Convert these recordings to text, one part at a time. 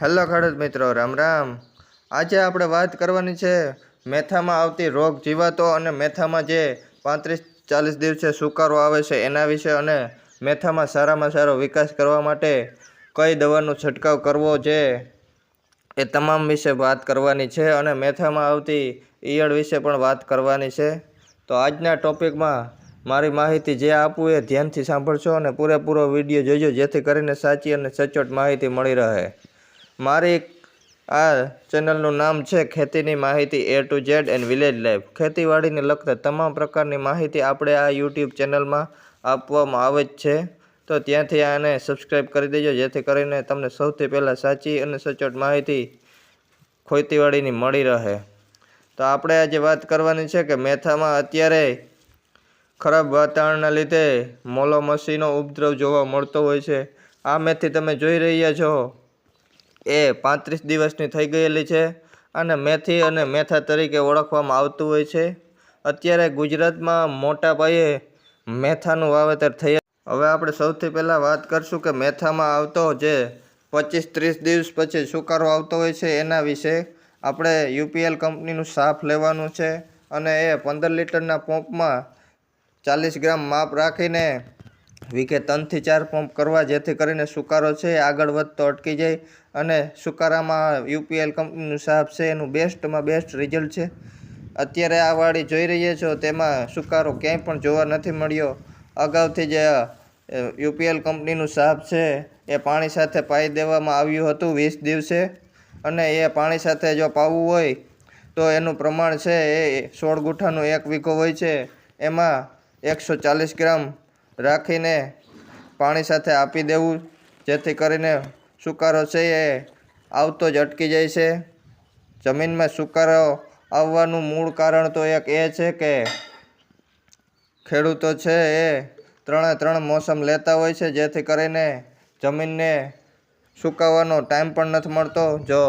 Hello ખેડૂત મિત્રો, રામ રામ. આજે આપણે વાત કરવાની છે મેથામાં આવતી રોગ જીવાતો અને મેથામાં જે પાંત્રીસ ચાલીસ દિવસે સુકારો આવે છે એના વિશે અને મેથામાં સારામાં સારો વિકાસ કરવા માટે કઈ દવાનો છંટકાવ કરવો છે એ તમામ વિશે વાત કરવાની છે અને મેથામાં આવતી ઈયળ વિશે પણ વાત કરવાની છે. તો આજના ટોપિકમાં મારી માહિતી જે આપું એ ધ્યાનથી સાંભળશો અને પૂરેપૂરો વીડિયો જોજો જેથી કરીને સાચી અને સચોટ માહિતી મળી રહે. મારી આ ચેનલનું નામ છે ખેતીની માહિતી A to Z and village life ખેતીવાડીને લગતા તમામ પ્રકારની માહિતી આપણે આ યુટ્યુબ ચેનલમાં આપવામાં આવે જ છે. તો ત્યાંથી આને સબસ્ક્રાઈબ કરી દેજો, જેથી કરીને તમને સૌથી પહેલાં સાચી અને સચોટ માહિતી ખેતીવાડીની મળી રહે. તો આપણે આજે વાત કરવાની છે કે મેથામાં અત્યારે ખરાબ વાતાવરણના લીધે મોલો મસીનો ઉપદ્રવ જોવા મળતો હોય છે. આ મેથી તમે જોઈ રહ્યા છો. એ પાંત્રીસ દિવસની થઈ ગયેલી છે અને મેથી અને મેથા તરીકે ઓળખવામાં આવતું હોય છે. અત્યારે ગુજરાતમાં મોટા પાયે મેથાનું વાવેતર થઈ હવે આપણે સૌથી પહેલાં વાત કરશું કે મેથામાં આવતો જે પચીસ ત્રીસ દિવસ પછી સુકારો આવતો હોય છે એના વિશે. આપણે યુપીએલ કંપનીનું સાફ લેવાનું છે અને એ પંદર લીટરના પંપમાં ચાલીસ ગ્રામ માપ રાખીને વીઘે ત્રણથી ચાર પંપ કરવા જેથી કરીને સુકારો છે, આગળ વધતો અટકી જાય અને સુકારામાં યુપીએલ કંપનીનું સાપ છે, એનું બેસ્ટમાં બેસ્ટ રિઝલ્ટ છે. અત્યારે આ વાડી જોઈ રહ્યા છો, તેમાં સુકારો ક્યાંય પણ જોવા નથી મળ્યો. અગાઉથી જે યુપીએલ કંપનીનું સાપ છે, એ પાણી સાથે પાઈ દેવામાં આવ્યું હતું વીસ દિવસે અને એ પાણી સાથે જો પાવું હોય તો એનું પ્રમાણ છે, એ સોળ ગુઠાનું એક વીઘો હોય છે. એમાં એકસો ચાલીસ ગ્રામ રાખીને પાણી સાથે આપી દેવું, જેથી કરીને સુકારો છે એ આવતો જ અટકી જાય છે. જમીનમાં સુકારો આવવાનું મૂળ કારણ તો એક એ છે કે ખેડૂતો છે એ ત્રણે ત્રણ મોસમ લેતા હોય છે, જેથી કરીને જમીનને સુકાવાનો ટાઈમ પણ નથી મળતો. જો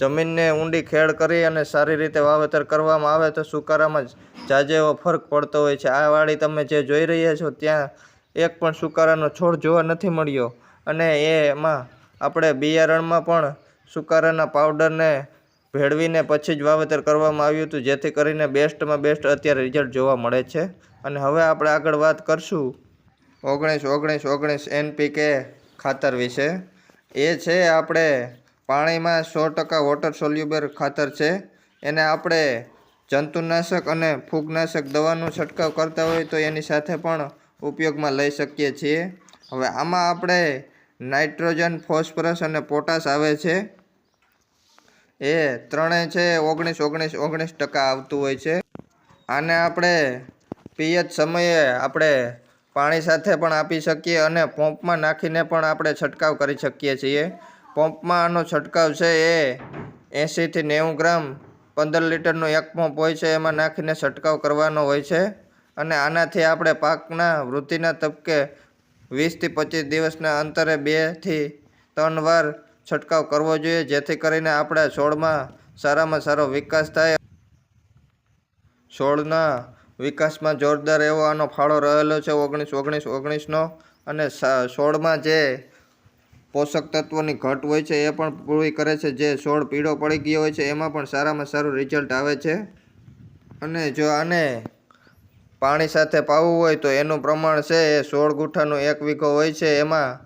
જમીનને ઊંડી ખેડ કરી અને સારી રીતે વાવેતર કરવામાં આવે તો સુકારામાં જાજે એવો ફરક પડતો હોય છે. આ વાડી તમે જે જોઈ રહ્યા છો, ત્યાં એક પણ સુકારાનો છોડ જોવા નથી મળ્યો. અને એમાં આપણે બિયારણમાં પણ સુકારાના પાવડરને ભેળવીને પછી જ વાવેતર કરવામાં આવ્યું હતું, જેથી કરીને બેસ્ટમાં બેસ્ટ અત્યારે રિઝલ્ટ જોવા મળે છે. અને હવે આપણે આગળ વાત કરશું ઓગણીસ ઓગણીસ ઓગણીસ એનપીકે ખાતર વિશે. એ છે આપણે પાણીમાં સો ટકા વોટર સોલ્યુબર ખાતર છે. એને આપણે જંતુનાશક અને ફૂગનાશક દવાનો છંટકાવ કરતા હોય તો એની સાથે પણ ઉપયોગમાં લઈ શકીએ છીએ. હવે આમાં આપણે નાઇટ્રોજન, ફોસ્ફરસ અને પોટાશ આવે છે. એ ત્રણેય છે, ઓગણીસ ઓગણીસ ઓગણીસ ટકા આવતું હોય છે. આને આપણે પિયત સમયે આપણે પાણી સાથે પણ આપી શકીએ અને પંપમાં નાખીને પણ આપણે છંટકાવ કરી શકીએ છીએ. પંપમાં આનો છંટકાવ છે એ એંશીથી નેવું ગ્રામ પંદર લીટરનો એક પંપ હોય છે, એમાં નાખીને છંટકાવ કરવાનો હોય છે. અને આનાથી આપણે પાકના વૃદ્ધિના તબકે વીસથી પચીસ દિવસના અંતરે બેથી ત્રણ વાર છંટકાવ કરવો જોઈએ, જેથી કરીને આપણા છોડમાં સારામાં સારો વિકાસ થાય. છોડના વિકાસમાં જોરદાર એવો આનો ફાળો રહેલો છે, ઓગણીસ ઓગણીસ, ઓગણીસનો. અને છોડમાં જે પોષક તત્વોની ઘટ હોય છે, એ પણ પૂરી કરે છે. જે છોડ પીળો પડી ગયો હોય છે, એમાં પણ સારામાં સારું રિઝલ્ટ આવે છે. અને જો આને પાણી સાથે પાવું હોય તો એનું પ્રમાણ છે એ સોળ ગુઠાનું એક વીઘો હોય છે. એમાં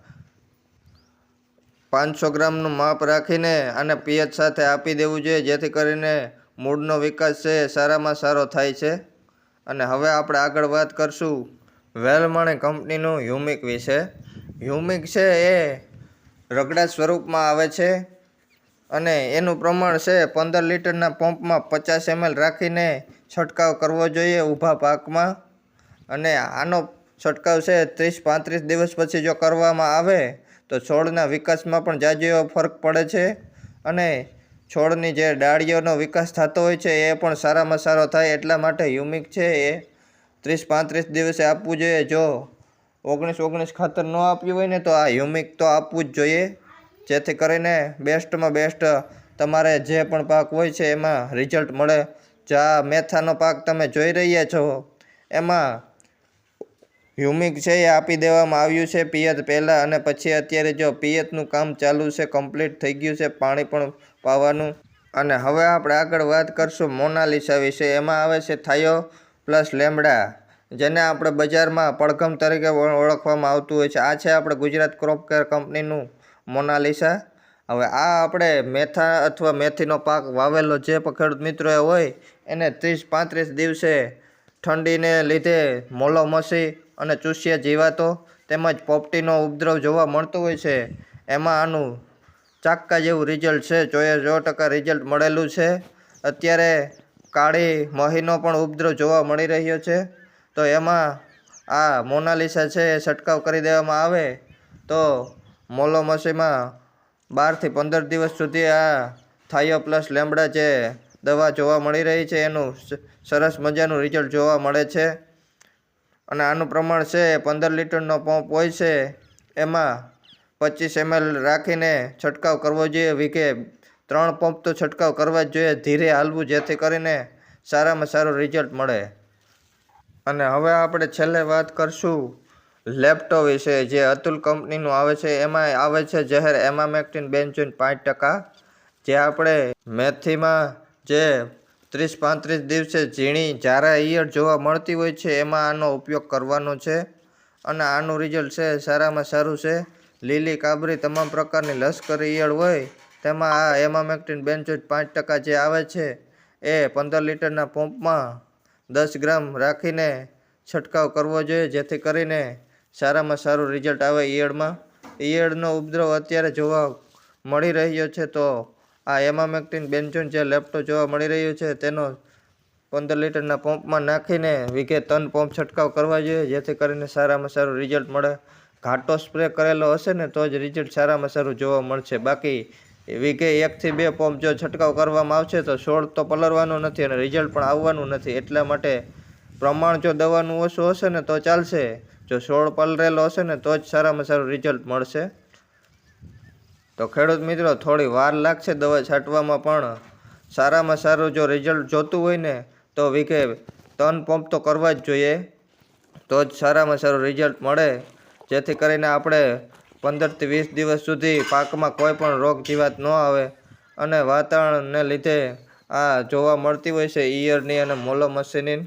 પાંચસો ગ્રામનું માપ રાખીને આને પિયત સાથે આપી દેવું જોઈએ, જેથી કરીને મૂળનો વિકાસ છે એ સારામાં સારો થાય છે. અને હવે આપણે આગળ વાત કરશું વેલમણી કંપનીનું હ્યુમિક વિશે. હ્યુમિક છે એ રગડા સ્વરૂપમાં આવે છે અને એનું પ્રમાણ છે પંદર લીટરના પંપમાં પચાસ એમએલ રાખીને છંટકાવ કરવો જોઈએ ઊભા પાકમાં. અને આનો છંટકાવ છે ત્રીસ પાંત્રીસ દિવસ પછી જો કરવામાં આવે, તો છોડના વિકાસમાં પણ જાજો એવો ફરક પડે છે. અને છોડની જે ડાળીઓનો વિકાસ થતો હોય છે, એ પણ સારામાં સારો થાય એટલા માટે હ્યુમિક છે એ. ત્રીસ પાંત્રીસ દિવસે આપવું જોઈએ. જો ઓગણીસ ઓગણીસ ખાતર ન આપ્યું હોય ને, તો આ હ્યુમિક તો આપવું જ જોઈએ. જેથી કરીને બેસ્ટમાં બેસ્ટ તમારે જે પણ પાક હોય છે, એમાં રિઝલ્ટ મળે. જે મેથાનો પાક તમે જોઈ રહ્યા છો. એમાં હ્યુમિક છે એ આપી દેવામાં આવ્યું છે પિયત પહેલાં અને પછી અત્યારે જો પિયતનું કામ ચાલુ છે, કમ્પ્લીટ થઈ ગયું છે, પાણી પણ પાવાનું. અને હવે આપણે આગળ વાત કરશું મોનાલિસા વિશે. એમાં આવે છે થાયો પ્લસ લેમડા, જેને આપણે બજારમાં પડઘમ તરીકે ઓળખવામાં આવતું હોય છે. આ છે આપણે ગુજરાત ક્રોપ કેર કંપનીનું મોનાલિસા. હવે આ આપણે મેથા અથવા મેથીનો પાક વાવેલો જે ખેડૂત મિત્રોએ હોય એને ત્રીસ પાંત્રીસ દિવસે ઠંડીને લીધે મોલો મસી અને ચૂસ્યા જીવાતો તેમજ પોપટીનો ઉપદ્રવ જોવા મળતો હોય છે. એમાં આનું ચાક્કા જેવું રિઝલ્ટ છે. જોઈએ સો ટકા રિઝલ્ટ મળેલું છે. અત્યારે કાળી મહીનો પણ ઉપદ્રવ જોવા મળી રહ્યો છે. તો એમાં આ મોનાલિસા છે એ છંટકાવ કરી દેવામાં આવે તો મોલોમસીમાં બારથી પંદર દિવસ સુધી આ થાયો પ્લસ લેમડા જે દવા જોવા મળી રહી છે, એનું સરસ મજાનું રિઝલ્ટ જોવા મળે છે. અને આનું પ્રમાણ છે પંદર લીટરનો પંપ હોય છે, એમાં પચીસ એમએલ રાખીને છંટકાવ કરવો જોઈએ. વીઘે ત્રણ પંપ તો છંટકાવ કરવા જ જોઈએ, ધીરે હાલવું જેથી કરીને સારામાં સારું રિઝલ્ટ મળે. અને હવે આપણે છેલ્લે વાત કરશું લેપટોપ વિશે, જે અતુલ કંપનીનું આવે છે એમાં આવે છે જહેર એમામેક્ટિન બેન્ઝોઇન પાંચ ટકા. જે આપણે મેથીમાં જે ત્રીસ પાંત્રીસ દિવસે ઝીણી જારા ઈયળ જોવા મળતી હોય છે, એમાં આનો ઉપયોગ કરવાનો છે. અને આનું રિઝલ્ટ છે, સારામાં સારું છે. લીલી કાબરી તમામ પ્રકારની લશ્કરી ઈયળ હોય, તેમાં આ એમામેક્ટિન બેન્ઝોઇન પાંચ ટકા જે આવે છે, એ પંદર લીટરના પંપમાં દસ ગ્રામ રાખીને છંટકાવ કરવો જોઈએ, જેથી કરીને સારામાં સારું રિઝલ્ટ આવે ઈયળમાં. ઈયળનો ઉપદ્રવ અત્યારે જોવા મળી રહ્યો છે, તો આ એમામેક્ટિન બેન્ઝોન જે લેપ્ટો જોવા મળી રહ્યો છે, તેનો પંદર લીટરના પંપમાં નાખીને વીઘે ત્રણ પંપ છંટકાવ કરવા જોઈએ, જેથી કરીને સારામાં સારું રિઝલ્ટ મળે. ઘાટો સ્પ્રે કરેલો હશે ને, તો જ રિઝલ્ટ સારામાં સારું જોવા મળશે. બાકી વીઘે એકથી બે પંપ જો છંટકાવ કરવામાં આવશે, તો છોડ તો પલરવાનું નથી અને રિઝલ્ટ પણ આવવાનું નથી. એટલા માટે પ્રમાણ જો દવાનું ઓછું હશે ને, તો ચાલશે. જો છોડ પલરેલો હશે ને, તો જ સારામાં સારું રિઝલ્ટ મળશે. તો ખેડૂત મિત્રો, થોડી વાર લાગશે દવા છાંટવામાં, પણ સારામાં સારું જો રિઝલ્ટ જોતું હોય ને, તો વીઘે ત્રણ પંપ તો કરવા જ જોઈએ. તો જ સારામાં સારું રિઝલ્ટ મળે. જેથી કરીને આપણે પંદરથી વીસ દિવસ સુધી પાકમાં કોઈ પણ રોગ જીવાત ન આવે. અને વાતાવરણને લીધે આ જોવા મળતી હોય છે ઈયરની અને મોલો મસીની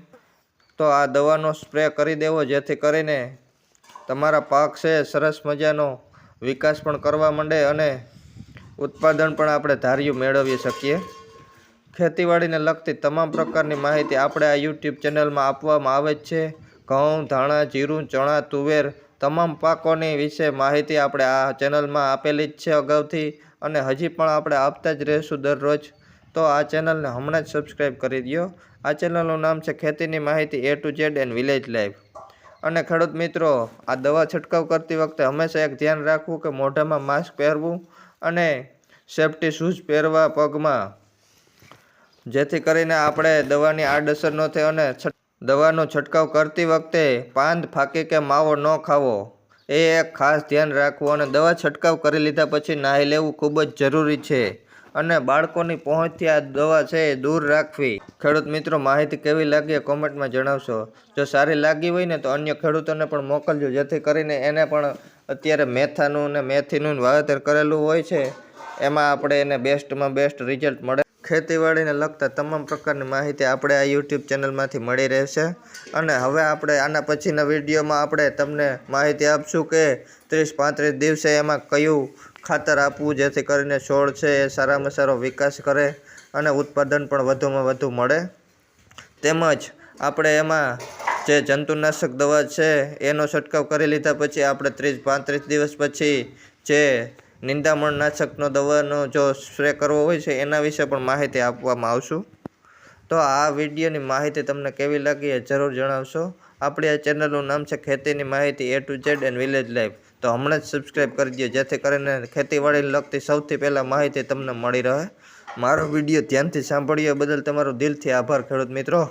તો આ દવાનો સ્પ્રે કરી દેવો, જેથી કરીને તમારા પાક છે સરસ મજાનો. વિકાસ પણ કરવા માંડે અને ઉત્પાદન પણ આપણે ધાર્યું મેળવી શકીએ. ખેતીવાડીને લગતી તમામ પ્રકારની માહિતી આપણે આ યુટ્યુબ ચેનલમાં આપવામાં આવે જ છે. ઘઉં, ધાણા, જીરું, ચણા, તુવેર તમામ પાકોની વિશે માહિતી આપણે આ ચેનલમાં આપેલી જ છે અગાઉથી અને હજી પણ આપણે આપતા જ રહીશું દરરોજ. તો આ ચેનલને હમણાં જ સબસ્ક્રાઈબ કરી દો આ ચેનલનું નામ છે ખેતીની માહિતી A to Z and village life અને ખેડૂત મિત્રો, આ દવા છંટકાવ કરતી વખતે હંમેશા એક ધ્યાન રાખવું કે મોઢામાં માસ્ક પહેરવું અને સેફટી શૂઝ પહેરવા પગમાં. જેથી કરીને આપણે દવાની આડઅસર ન થાય અને દવાનો છંટકાવ કરતી વખતે પાંદ ફાંકી કે માવો ન ખાવો. એ એક ખાસ ધ્યાન રાખવું અને દવા છંટકાવ કરી લીધા પછી નાહી લેવું ખૂબ જ જરૂરી છે. અને બાળકોની પહોંચથી આ દવા છે એ દૂર રાખવી. ખેડૂત મિત્રો, માહિતી કેવી લાગી એ કોમેન્ટમાં જણાવશો. જો સારી લાગી હોય ને તો અન્ય ખેડૂતોને પણ મોકલજો, જેથી કરીને એને પણ અત્યારે મેથાનું ને મેથીનું વાવેતર કરેલું હોય છે. એમાં આપણે એને બેસ્ટમાં બેસ્ટ રિઝલ્ટ મળે. ખેતીવાડીને લગતા તમામ પ્રકારની માહિતી આપણે આ યુટ્યુબ ચેનલમાંથી મળી રહેશે. અને હવે આપણે આના પછીના વિડીયોમાં આપણે તમને માહિતી આપશું કે ત્રીસ પાંત્રીસ દિવસે એમાં કયું ખાતર આપવું, જેથી કરીને છોડ છે એ સારામાં સારો વિકાસ કરે અને ઉત્પાદન પણ વધુમાં વધુ મળે. તેમજ આપણે એમાં જે જંતુનાશક દવા છે, એનો છંટકાવ કરી લીધા પછી આપણે ત્રીસ, પાંત્રીસ દિવસ પછી જે નિંદામણનાશકનો દવાનો જો સ્પ્રે કરવો હોય છે, એના વિશે પણ માહિતી આપવામાં આવશું. તો આ વિડીયોની માહિતી તમને કેવી લાગી એ જરૂર જણાવશો. આપણી આ ચેનલનું નામ છે ખેતીની માહિતી A to Z and village life તો હમણાં જ સબસ્ક્રાઈબ કરી દો જેથી કરીને ખેતીવાડીને લગતી સૌથી પહેલાં માહિતી તમને મળી રહે. મારો વીડિયો ધ્યાનથી સાંભળ્યો બદલ તમારો દિલથી આભાર ખેડૂત મિત્રો.